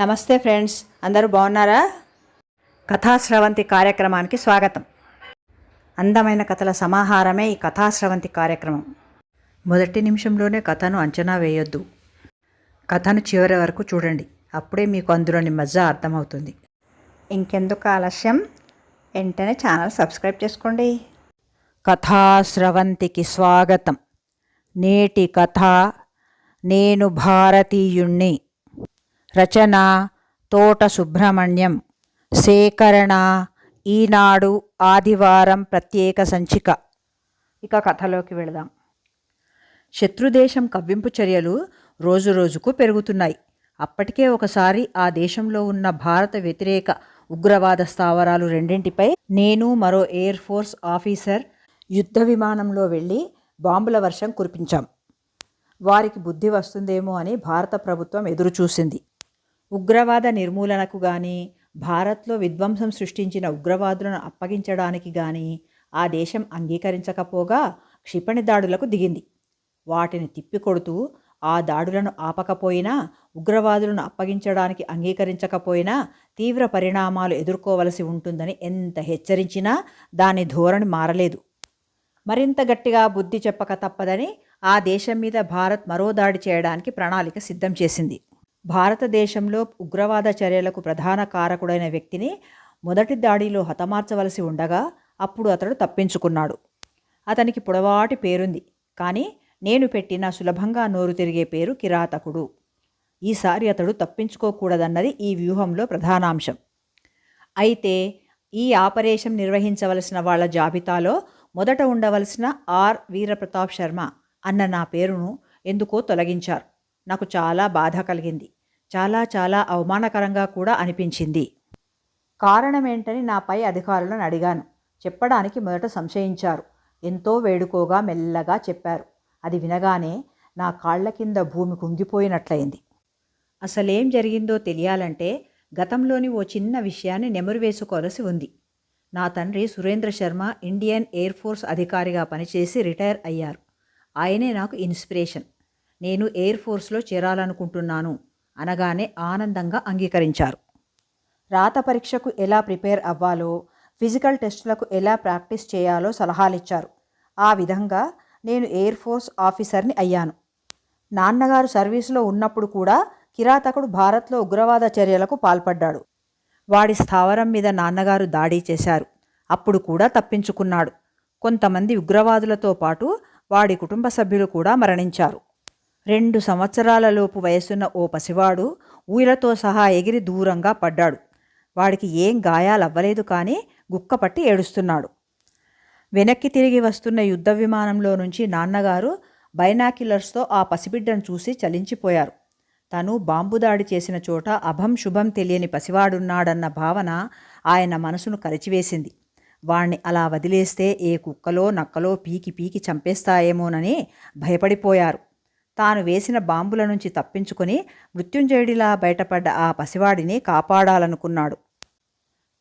నమస్తే ఫ్రెండ్స్ అందరూ బాగున్నారా? కథాశ్రవంతి కార్యక్రమానికి స్వాగతం. అందమైన కథల సమాహారమే ఈ కథాశ్రవంతి కార్యక్రమం. మొదటి నిమిషంలోనే కథను అంచనా వేయొద్దు. కథను చివరి వరకు చూడండి అప్పుడే మీకు అందులోని మజా అర్థమవుతుంది. ఇంకెందుకు ఆలస్యం? వెంటనే ఛానల్ సబ్స్క్రైబ్ చేసుకోండి. కథాశ్రవంతికి స్వాగతం. నేటి కథ నేను భారతీయుణ్ణి. రచన తోట సుబ్రహ్మణ్యం. సేకరణ ఈనాడు ఆదివారం ప్రత్యేక సంచిక. ఇక కథలోకి వెళదాం. శత్రుదేశం కవ్వింపు చర్యలు రోజురోజుకు పెరుగుతున్నాయి. అప్పటికే ఒకసారి ఆ దేశంలో ఉన్న భారత వ్యతిరేక ఉగ్రవాద స్థావరాలు రెండింటిపై నేను మరో ఎయిర్ ఫోర్స్ ఆఫీసర్ యుద్ధ విమానంలో వెళ్ళి బాంబుల వర్షం కురిపించాం. వారికి బుద్ధి వస్తుందేమో అని భారత ప్రభుత్వం ఎదురుచూసింది. ఉగ్రవాద నిర్మూలనకు గాని భారత్లో విధ్వంసం సృష్టించిన ఉగ్రవాదులను అప్పగించడానికి గాని ఆ దేశం అంగీకరించకపోగా క్షిపణి దాడులకు దిగింది. వాటిని తిప్పికొడుతూ ఆ దాడులను ఆపకపోయినా ఉగ్రవాదులను అప్పగించడానికి అంగీకరించకపోయినా తీవ్ర పరిణామాలు ఎదుర్కోవలసి ఉంటుందని ఎంత హెచ్చరించినా దాని ధోరణి మారలేదు. మరింత గట్టిగా బుద్ధి చెప్పక తప్పదని ఆ దేశం మీద భారత్ మరో దాడి చేయడానికి ప్రణాళిక సిద్ధం చేసింది. భారతదేశంలో ఉగ్రవాద చర్యలకు ప్రధాన కారకుడైన వ్యక్తిని మొదటి దాడిలో హతమార్చవలసి ఉండగా అప్పుడు అతడు తప్పించుకున్నాడు. అతనికి పొడవాటి పేరుంది. కానీ నేను పెట్టిన సులభంగా నోరు తిరిగే పేరు కిరాతకుడు. ఈసారి అతడు తప్పించుకోకూడదన్నది ఈ వ్యూహంలో ప్రధానాంశం. అయితే ఈ ఆపరేషన్ నిర్వహించవలసిన వాళ్ళ జాబితాలో మొదట ఉండవలసిన ఆర్. వీరప్రతాప్ శర్మ అన్న నా పేరును ఎందుకో తొలగించారు. నాకు చాలా బాధ కలిగింది. చాలా చాలా అవమానకరంగా కూడా అనిపించింది. కారణమేంటని నాపై అధికారులను అడిగాను. చెప్పడానికి మొదట సంశయించారు. ఎంతో వేడుకోగా మెల్లగా చెప్పారు. అది వినగానే నా కాళ్ళ కింద భూమి కుంగిపోయినట్లయింది. అసలేం జరిగిందో తెలియాలంటే గతంలోని ఓ చిన్న విషయాన్ని నెమరు వేసుకోవలసి ఉంది. నా తండ్రి Surendra Sharma Indian air force అధికారిగా పనిచేసి రిటైర్ అయ్యారు. ఆయనే నాకు ఇన్స్పిరేషన్. నేను ఎయిర్ ఫోర్స్లో చేరాలనుకుంటున్నాను అనగానే ఆనందంగా అంగీకరించారు. రాత పరీక్షకు ఎలా ప్రిపేర్ అవ్వాలో ఫిజికల్ టెస్టులకు ఎలా ప్రాక్టీస్ చేయాలో సలహాలిచ్చారు. ఆ విధంగా నేను ఎయిర్ ఫోర్స్ ఆఫీసర్ని అయ్యాను. నాన్నగారు సర్వీసులో ఉన్నప్పుడు కూడా కిరాతకుడు భారత్లో ఉగ్రవాద చర్యలకు పాల్పడ్డాడు. వాడి స్థావరం మీద నాన్నగారు దాడి చేశారు. అప్పుడు కూడా తప్పించుకున్నాడు. కొంతమంది ఉగ్రవాదులతో పాటు వాడి కుటుంబ సభ్యులు కూడా మరణించారు. రెండు సంవత్సరాలలోపు వయసున్న ఓ పసివాడు ఊయలతో సహా ఎగిరి దూరంగా పడ్డాడు. వాడికి ఏం గాయాలవ్వలేదు కానీ గుక్కపట్టి ఏడుస్తున్నాడు. వెనక్కి తిరిగి వస్తున్న యుద్ధ విమానంలో నుంచి నాన్నగారు బైనాక్యులర్స్తో ఆ పసిబిడ్డను చూసి చలించిపోయారు. తను బాంబు దాడి చేసిన చోట అభం శుభం తెలియని పసివాడున్నాడన్న భావన ఆయన మనసును కరిచివేసింది. వాణ్ణి అలా వదిలేస్తే ఏ కుక్కలో నక్కలో పీకి పీకి చంపేస్తాయేమోనని భయపడిపోయారు. తాను వేసిన బాంబుల నుంచి తప్పించుకొని మృత్యుంజయుడిలా బయటపడ్డ ఆ పసివాడిని కాపాడాలనుకున్నాడు.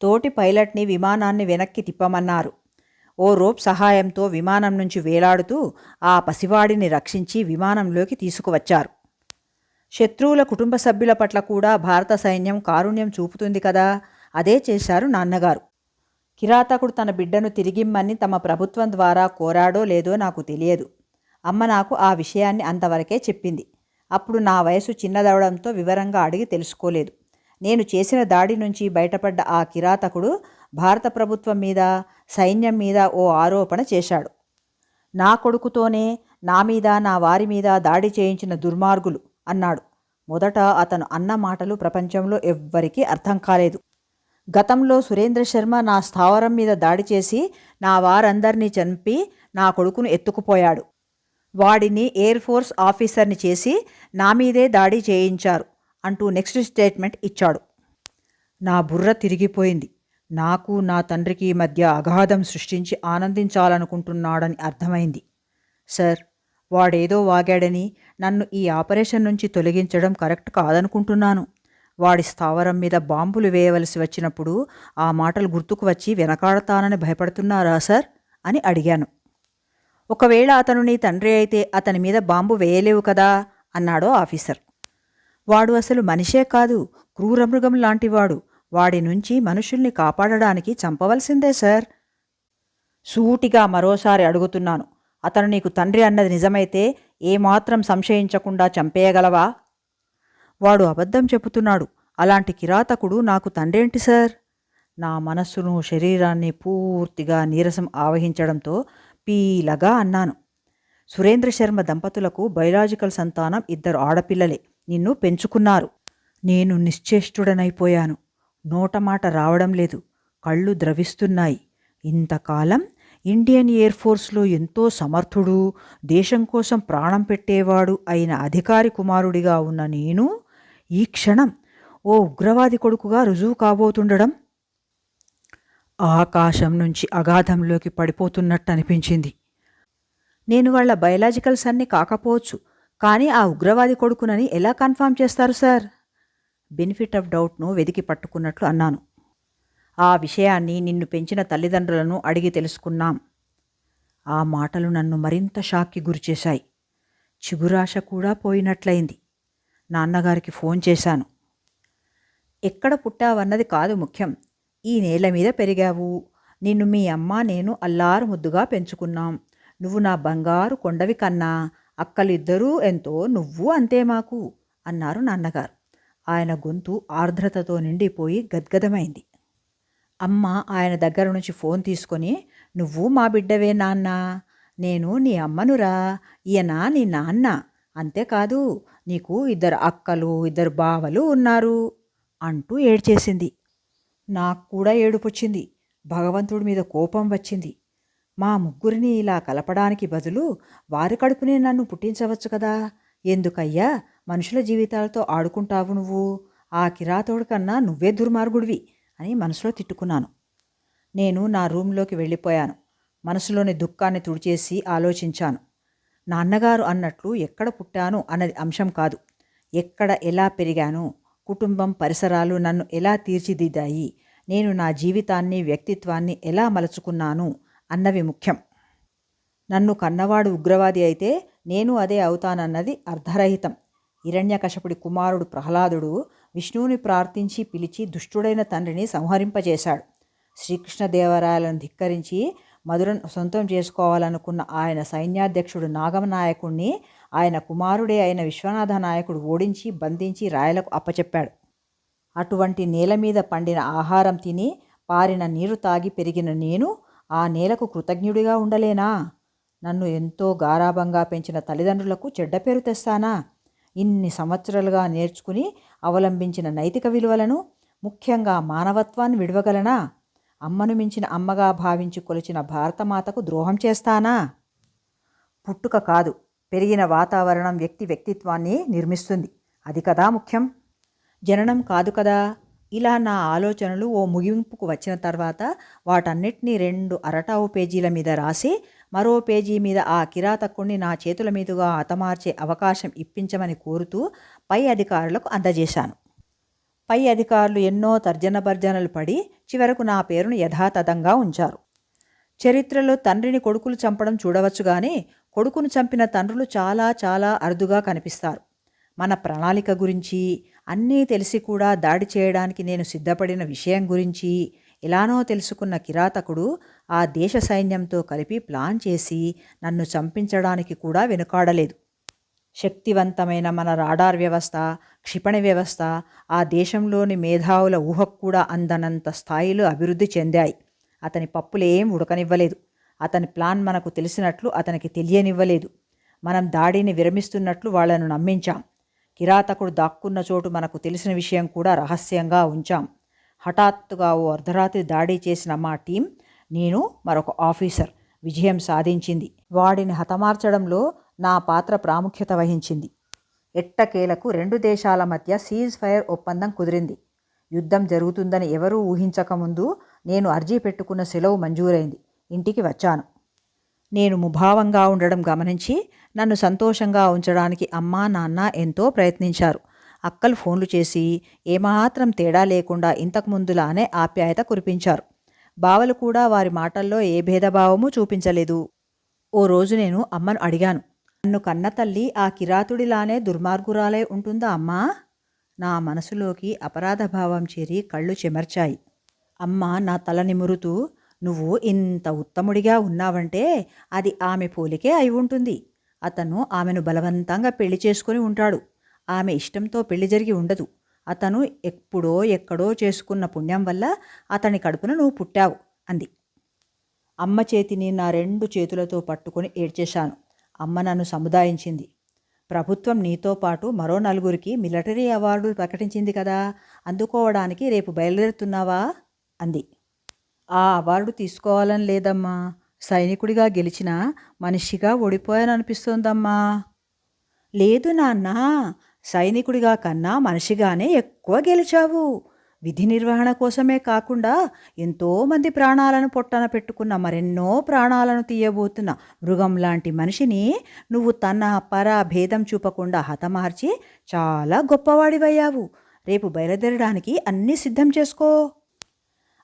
తోటి పైలట్ని విమానాన్ని వెనక్కి తిప్పమన్నారు. ఓ రోప్ సహాయంతో విమానం నుంచి వేలాడుతూ ఆ పసివాడిని రక్షించి విమానంలోకి తీసుకువచ్చారు. శత్రువుల కుటుంబ సభ్యుల పట్ల కూడా భారత సైన్యం కారుణ్యం చూపుతుంది కదా? అదే చేశారు నాన్నగారు. కిరాతకుడు తన బిడ్డను తిరిగిమ్మని తమ ప్రభుత్వం ద్వారా కోరాడో లేదో నాకు తెలియదు. అమ్మ నాకు ఆ విషయాన్ని అంతవరకే చెప్పింది. అప్పుడు నా వయసు చిన్నదవడంతో వివరంగా అడిగి తెలుసుకోలేదు. నేను చేసిన దాడి నుంచి బయటపడ్డ ఆ కిరాతకుడు భారత ప్రభుత్వం మీద సైన్యం మీద ఓ ఆరోపణ చేశాడు. నా కొడుకుతోనే నా మీద నా వారి మీద దాడి చేయించిన దుర్మార్గులు అన్నాడు. మొదట అతను అన్న మాటలు ప్రపంచంలో ఎవ్వరికీ అర్థం కాలేదు. గతంలో సురేంద్ర శర్మ నా స్థావరం మీద దాడి చేసి నా వారందరినీ చంపి నా కొడుకును ఎత్తుకుపోయాడు. వాడిని ఎయిర్ ఫోర్స్ ఆఫీసర్ని చేసి నా మీదే దాడి చేయించారు అంటూ నెక్స్ట్ స్టేట్మెంట్ ఇచ్చాడు. నా బుర్ర తిరిగిపోయింది. నాకు నా తండ్రికి మధ్య అగాధం సృష్టించి ఆనందించాలనుకుంటున్నాడని అర్థమైంది. సార్ వాడేదో వాగాడని నన్ను ఈ ఆపరేషన్ నుంచి తొలగించడం కరెక్ట్ కాదనుకుంటున్నాను. వాడి స్థావరం మీద బాంబులు వేయవలసి వచ్చినప్పుడు ఆ మాటలు గుర్తుకు వచ్చి వెనకాడతానని భయపడుతున్నారా సార్? అని అడిగాను. ఒకవేళ అతను నీ తండ్రి అయితే అతని మీద బాంబు వేయలేవు కదా అన్నాడో ఆఫీసర్. వాడు అసలు మనిషే కాదు క్రూరమృగం లాంటివాడు. వాడి నుంచి మనుషుల్ని కాపాడడానికి చంపవలసిందే సార్. సూటిగా మరోసారి అడుగుతున్నాను. అతను నీకు తండ్రి అన్నది నిజమైతే ఏమాత్రం సంశయించకుండా చంపేయగలవా? వాడు అబద్ధం చెబుతున్నాడు. అలాంటి కిరాతకుడు నాకు తండ్రేంటి సార్? నా మనస్సును శరీరాన్ని పూర్తిగా నీరసం ఆవహించడంతో పీలగా అన్నాను. సురేంద్ర శర్మ దంపతులకు బయలాజికల్ సంతానం ఇద్దరు ఆడపిల్లలే. నిన్ను పెంచుకున్నారు. నేను నిశ్చేష్టుడనైపోయాను. నోటమాట రావడం లేదు. కళ్ళు ద్రవిస్తున్నాయి. ఇంతకాలం ఇండియన్ ఎయిర్ ఫోర్స్లో ఎంతో సమర్థుడు దేశం కోసం ప్రాణం పెట్టేవాడు అయిన అధికారి కుమారుడిగా ఉన్న నేను ఈ క్షణం ఓ ఉగ్రవాది కొడుకుగా రుజువు కాబోతుండడం ఆకాశం నుంచి అగాధంలోకి పడిపోతున్నట్టు అనిపించింది నేను వాళ్ళ బయలాజికల్ సన్ని కాకపోవచ్చు కానీ ఆ ఉగ్రవాది కొడుకునని ఎలా కన్ఫామ్ చేస్తారు సార్? బెనిఫిట్ ఆఫ్ డౌట్ను వెదికి పట్టుకున్నట్లు అన్నాను. ఆ విషయాన్ని నిన్ను పెంచిన తల్లిదండ్రులను అడిగి తెలుసుకున్నాం. ఆ మాటలు నన్ను మరింత షాక్కి గురిచేశాయి. చిగురాశ కూడా పోయినట్లయింది. నాన్నగారికి ఫోన్ చేశాను. ఎక్కడ పుట్టావన్నది కాదు ముఖ్యం. ఈ నేల మీద పెరిగావు. నిన్ను మీ అమ్మ నేను అల్లారు ముద్దుగా పెంచుకున్నాం. నువ్వు నా బంగారు కొండవి కన్నా అక్కలిద్దరూ ఎంతో నువ్వు అంతే మాకు అన్నారు నాన్నగారు. ఆయన గొంతు ఆర్ద్రతతో నిండిపోయి గద్గదమైంది. అమ్మ ఆయన దగ్గర నుంచి ఫోన్ తీసుకొని నువ్వు మా బిడ్డవే నాన్న. నేను నీ అమ్మనురా. ఈయన నీ నాన్న. అంతేకాదు నీకు ఇద్దరు అక్కలు ఇద్దరు బావలు ఉన్నారు అంటూ ఏడ్చేసింది. నాకు కూడా ఏడుపొచ్చింది. భగవంతుడి మీద కోపం వచ్చింది. మా ముగ్గురిని ఇలా కలపడానికి బదులు వారి కడుపునే నన్ను పుట్టించవచ్చు కదా? ఎందుకయ్యా? మనుషుల జీవితాలతో ఆడుకుంటావు నువ్వు. ఆ కిరాతోడు కన్నా నువ్వే దుర్మార్గుడివి అని మనసులో తిట్టుకున్నాను. నేను నా రూంలోకి వెళ్ళిపోయాను. మనసులోని దుఃఖాన్ని తుడిచేసి ఆలోచించాను. నాన్నగారు అన్నట్లు ఎక్కడ పుట్టాను అన్నది అంశం కాదు. ఎక్కడ ఎలా పెరిగాను? కుటుంబం పరిసరాలు నన్ను ఎలా తీర్చిదిద్దాయి? నేను నా జీవితాన్ని వ్యక్తిత్వాన్ని ఎలా మలుచుకున్నాను? అన్నవి ముఖ్యం. నన్ను కన్నవాడు ఉగ్రవాది అయితే నేను అదే అవుతానన్నది అర్ధరహితం. హిరణ్యకశపుడి కుమారుడు ప్రహ్లాదుడు విష్ణువుని ప్రార్థించి పిలిచి దుష్టుడైన తండ్రిని సంహరింపజేశాడు. శ్రీకృష్ణదేవరాయలను ధిక్కరించి మధురను సొంతం చేసుకోవాలనుకున్న ఆయన సైన్యాధ్యక్షుడు నాగమనాయకుణ్ణి ఆయన కుమారుడే అయిన విశ్వనాథ నాయకుడు ఓడించి బంధించి రాయలకు అప్పచెప్పాడు. అటువంటి నేల మీద పండిన ఆహారం తిని పారిన నీరు తాగి పెరిగిన నేను ఆ నేలకు కృతజ్ఞుడిగా ఉండలేనా? నన్ను ఎంతో గారాభంగా పెంచిన తల్లిదండ్రులకు చెడ్డ పేరు తెస్తానా? ఇన్ని సంవత్సరాలుగా నేర్చుకుని అవలంబించిన నైతిక విలువలను ముఖ్యంగా మానవత్వాన్ని విడవగలనా? అమ్మను మించిన అమ్మగా భావించి కొలిచిన భారతమాతకు ద్రోహం చేస్తానా? పుట్టుక కాదు. పెరిగిన వాతావరణం వ్యక్తి వ్యక్తిత్వాన్ని నిర్మిస్తుంది. అది కదా ముఖ్యం. జననం కాదు కదా. ఇలా నా ఆలోచనలు ఓ ముగింపుకు వచ్చిన తర్వాత వాటన్నిటినీ రెండు అరటావు పేజీల మీద రాసి మరో పేజీ మీద ఆ కిరాతకుణ్ణి నా చేతుల మీదుగా హతమార్చే అవకాశం ఇప్పించమని కోరుతూ పై అధికారులకు అందజేశాను. పై అధికారులు ఎన్నో తర్జన భర్జనలు పడి చివరకు నా పేరును యథాతథంగా ఉంచారు. చరిత్రలో తండ్రిని కొడుకులు చంపడం చూడవచ్చు కానీ కొడుకును చంపిన తండ్రులు చాలా చాలా అరుదుగా కనిపిస్తారు. మన ప్రణాళిక గురించి అన్నీ తెలిసి కూడా దాడి చేయడానికి నేను సిద్ధపడిన విషయం గురించి ఎలానో తెలుసుకున్న కిరాతకుడు ఆ దేశ సైన్యంతో కలిపి ప్లాన్ చేసి నన్ను చంపించడానికి కూడా వెనుకాడలేదు. శక్తివంతమైన మన రాడార్ వ్యవస్థ క్షిపణి వ్యవస్థ ఆ దేశంలోని మేధావుల ఊహకు కూడా అందనంత స్థాయిలో అభివృద్ధి చెందాయి. అతని పప్పులేం ఉడకనివ్వలేదు. అతని ప్లాన్ మనకు తెలిసినట్లు అతనికి తెలియనివ్వలేదు. మనం దాడిని విరమిస్తున్నట్లు వాళ్ళను నమ్మించాం. కిరాతకుడు దాక్కున్న చోటు మనకు తెలిసిన విషయం కూడా రహస్యంగా ఉంచాం. హఠాత్తుగా ఓ అర్ధరాత్రి దాడి చేసిన మా టీం నేను మరొక ఆఫీసర్ విజయం సాధించింది. వాడిని హతమార్చడంలో నా పాత్ర ప్రాముఖ్యత వహించింది. ఎట్టకేలకు రెండు దేశాల మధ్య సీజ్ ఫైర్ ఒప్పందం కుదిరింది. యుద్ధం జరుగుతుందని ఎవరూ ఊహించకముందు నేను అర్జీ పెట్టుకున్న సెలవు మంజూరైంది. ఇంటికి వచ్చాను. నేను ముభావంగా ఉండడం గమనించి నన్ను సంతోషంగా ఉంచడానికి అమ్మా నాన్న ఎంతో ప్రయత్నించారు. అక్కలు ఫోన్లు చేసి ఏమాత్రం తేడా లేకుండా ఇంతకుముందులానే ఆప్యాయత కురిపించారు. బావలు కూడా వారి మాటల్లో ఏ భేదభావము చూపించలేదు. ఓ రోజు నేను అమ్మను అడిగాను. నన్ను కన్నతల్లి ఆ కిరాతుడిలానే దుర్మార్గురాలే ఉంటుందా అమ్మా? నా మనసులోకి అపరాధభావం చేరి కళ్ళు చెమర్చాయి. అమ్మ నా తల నిమురుతూ నువ్వు ఇంత ఉత్తముడిగా ఉన్నావంటే అది ఆమె పోలికే అయి ఉంటుంది. అతను ఆమెను బలవంతంగా పెళ్ళి చేసుకుని ఉంటాడు. ఆమె ఇష్టంతో పెళ్ళి జరిగి ఉండదు. అతను ఎప్పుడో ఎక్కడో చేసుకున్న పుణ్యం వల్ల అతని కడుపున నువ్వు పుట్టావు అంది. అమ్మ చేతిని నా రెండు చేతులతో పట్టుకొని ఏడ్చేశాను. అమ్మ నన్ను సముదాయించింది. ప్రభుత్వం నీతో పాటు మరో నలుగురికి మిలిటరీ అవార్డు ప్రకటించింది కదా అందుకోవడానికి రేపు బయలుదేరుతున్నావా? అంది. ఆ అవార్డు తీసుకోవాలని లేదమ్మా. సైనికుడిగా గెలిచిన మనిషిగా ఓడిపోయాననిపిస్తోందమ్మా. లేదు నాన్న సైనికుడిగా కన్నా మనిషిగానే ఎక్కువ గెలిచావు. విధి నిర్వహణ కోసమే కాకుండా ఎంతోమంది ప్రాణాలను పొట్టన పెట్టుకున్న మరెన్నో ప్రాణాలను తీయబోతున్న మృగం లాంటి మనిషిని నువ్వు తన పర భేదం చూపకుండా హతమార్చి చాలా గొప్పవాడివయ్యావు. రేపు బయలుదేరడానికి అన్నీ సిద్ధం చేసుకో.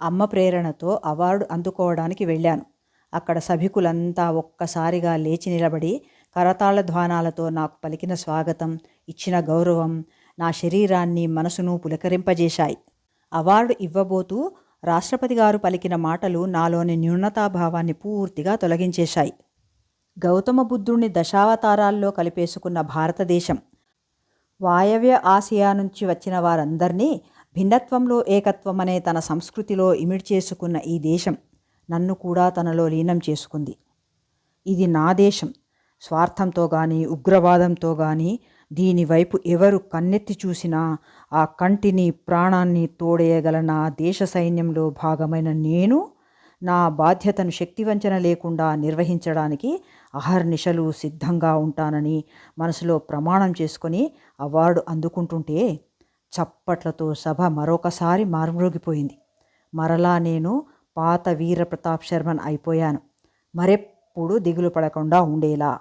అమ్మ ప్రేరణతో అవార్డు అందుకోవడానికి వెళ్ళాను. అక్కడ సభికులంతా ఒక్కసారిగా లేచి నిలబడి కరతాళ ధ్వానాలతో నాకు పలికిన స్వాగతం ఇచ్చిన గౌరవం నా శరీరాన్ని మనసును పులకరింపజేశాయి. అవార్డు ఇవ్వబోతూ రాష్ట్రపతి గారు పలికిన మాటలు నాలోని న్యూనతాభావాన్ని పూర్తిగా తొలగించేశాయి. గౌతమ బుద్ధుణ్ణి దశావతారాల్లో కలిపేసుకున్న భారతదేశం వాయవ్య ఆసియా నుంచి వచ్చిన వారందరినీ భిన్నత్వంలో ఏకత్వం అనే తన సంస్కృతిలో ఇమిడి చేసుకున్న ఈ దేశం నన్ను కూడా తనలో లీనం చేసుకుంది. ఇది నా దేశం. స్వార్థంతో కానీ ఉగ్రవాదంతో కానీ దీనివైపు ఎవరు కన్నెత్తి చూసినా ఆ కంటిని ప్రాణాన్ని తోడేయగల నా దేశ సైన్యంలో భాగమైన నేను నా బాధ్యతను శక్తివంచన లేకుండా నిర్వహించడానికి అహర్నిశలు సిద్ధంగా ఉంటానని మనసులో ప్రమాణం చేసుకొని అవార్డు అందుకుంటుంటే చప్పట్లతో సభ మరొకసారి మారుమ్రోగిపోయింది. మరలా నేను పాత వీర ప్రతాప్ శర్మన్ అయిపోయాను. మరెప్పుడు దిగులు పడకుండా ఉండేలా